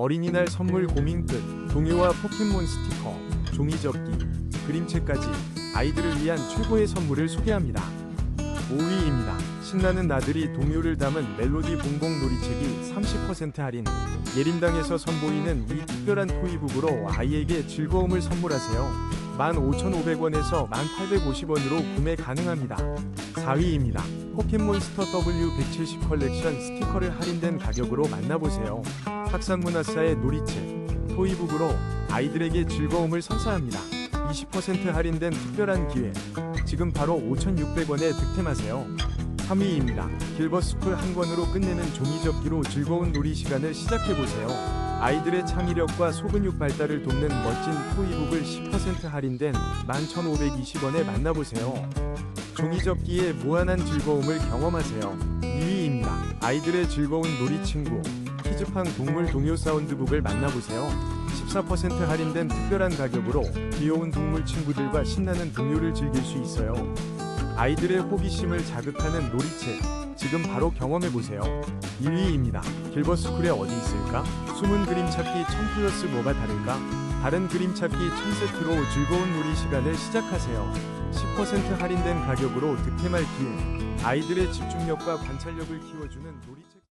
어린이날 선물 고민 끝. 동요와 포켓몬 스티커, 종이접기, 그림책까지 아이들을 위한 최고의 선물을 소개합니다. 5위입니다. 신나는 나들이 동요를 담은 멜로디 봉봉 놀이책이 30% 할인. 예림당에서 선보이는 이 특별한 토이북으로 아이에게 즐거움을 선물하세요. 15,500원에서 1,850원으로 구매 가능합니다. 4위입니다. 포켓몬스터 W170 컬렉션 스티커를 할인된 가격으로 만나보세요. 학산문화사의 놀이책, 토이북으로 아이들에게 즐거움을 선사합니다. 20% 할인된 특별한 기회. 지금 바로 5,600원에 득템하세요. 3위입니다. 길버스쿨 한 권으로 끝내는 종이접기로 즐거운 놀이 시간을 시작해보세요. 아이들의 창의력과 소근육 발달을 돕는 멋진 토이북을 10% 할인된 11,520원에 만나보세요. 종이접기의 무한한 즐거움을 경험하세요. 2위입니다. 아이들의 즐거운 놀이 친구. 키즈팡 동물 동요 사운드북을 만나보세요. 14% 할인된 특별한 가격으로 귀여운 동물 친구들과 신나는 동요를 즐길 수 있어요. 아이들의 호기심을 자극하는 놀이책. 지금 바로 경험해보세요. 1위입니다. 길버스쿨에 어디 있을까? 숨은 그림 찾기 1000 플러스 뭐가 다를까? 다른 그림 찾기 1000세트로 즐거운 놀이 시간을 시작하세요. 10% 할인된 가격으로 득템할 기회. 아이들의 집중력과 관찰력을 키워주는 놀이책.